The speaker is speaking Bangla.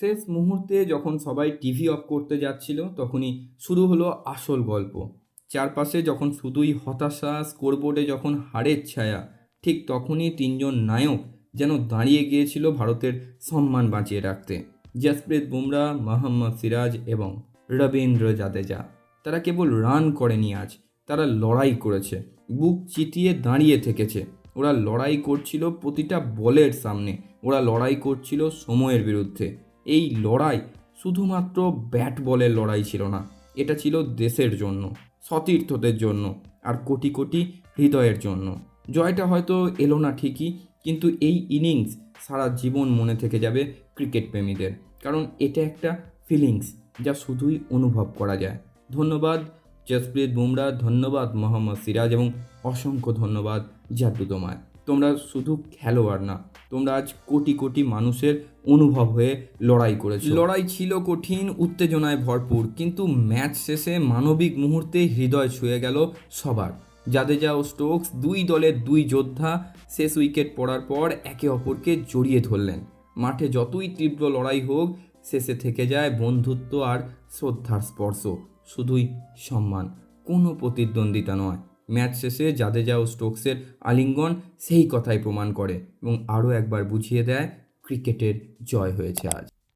শেষ মুহূর্তে যখন সবাই টিভি অফ করতে যাচ্ছিল, তখনই শুরু হলো আসল গল্প। চারপাশে যখন শুধুই হতাশা, স্কোরবোর্ডে যখন হারের ছায়া, ঠিক তখনই তিনজন নায়ক যেন দাঁড়িয়ে গিয়েছিল ভারতের সম্মান বাঁচিয়ে রাখতে। জসপ্রীত বুমরা মোহাম্মদ সিরাজ এবং রবীন্দ্র জাদেজা। তারা কেবল রান করেনি আজ, তারা লড়াই করেছে। বুক চিতিয়ে দাঁড়িয়ে থেকেছে। ওরা লড়াই করছিল প্রতিটা বলের সামনে। ওরা লড়াই করছিল সময়ের বিরুদ্ধে। এই লড়াই শুধুমাত্র ব্যাট বলের লড়াই ছিল না, এটা ছিল দেশের জন্য, সতীর্থদের জন্য আর কোটি কোটি হৃদয়ের জন্য। জয়টা হয়তো এলো না ঠিকই, কিন্তু এই ইনিংস সারা জীবন মনে থেকে যাবে ক্রিকেট প্রেমীদের, কারণ এটা একটা ফিলিংস যা শুধুই অনুভব করা যায়। ধন্যবাদ জসপ্রীত বুমরা, ধন্যবাদ মোহাম্মদ সিরাজ এবং অসংখ্য ধন্যবাদ জাদু তোমায়। তোমরা শুধু খেলোয়াড় না তোমরা আজ কোটি কোটি মানুষের অনুভব হয়ে লড়াই করেছ। লড়াই ছিল কঠিন, উত্তেজনায় ভরপুর, কিন্তু ম্যাচ শেষে মানবিক মুহূর্তে হৃদয় ছুঁয়ে গেল সবার। জাদেজা ও স্টোকস দুই দলের দুই যোদ্ধা শেষ উইকেট পড়ার পর একে অপরকে জড়িয়ে ধরলেন। মাঠে যতই তীব্র লড়াই হোক, শেষে থেকে যায় বন্ধুত্ব আর শ্রদ্ধার স্পর্শ, শুধুই সম্মান, কোনো প্রতিদ্বন্দ্বিতা নয়। ম্যাচ শেষে জাদেজা ও স্টোকসের আলিঙ্গন সেই কথাই প্রমাণ করে এবং আরও একবার বুঝিয়ে দেয়, ক্রিকেটের জয় হয়েছে আজ।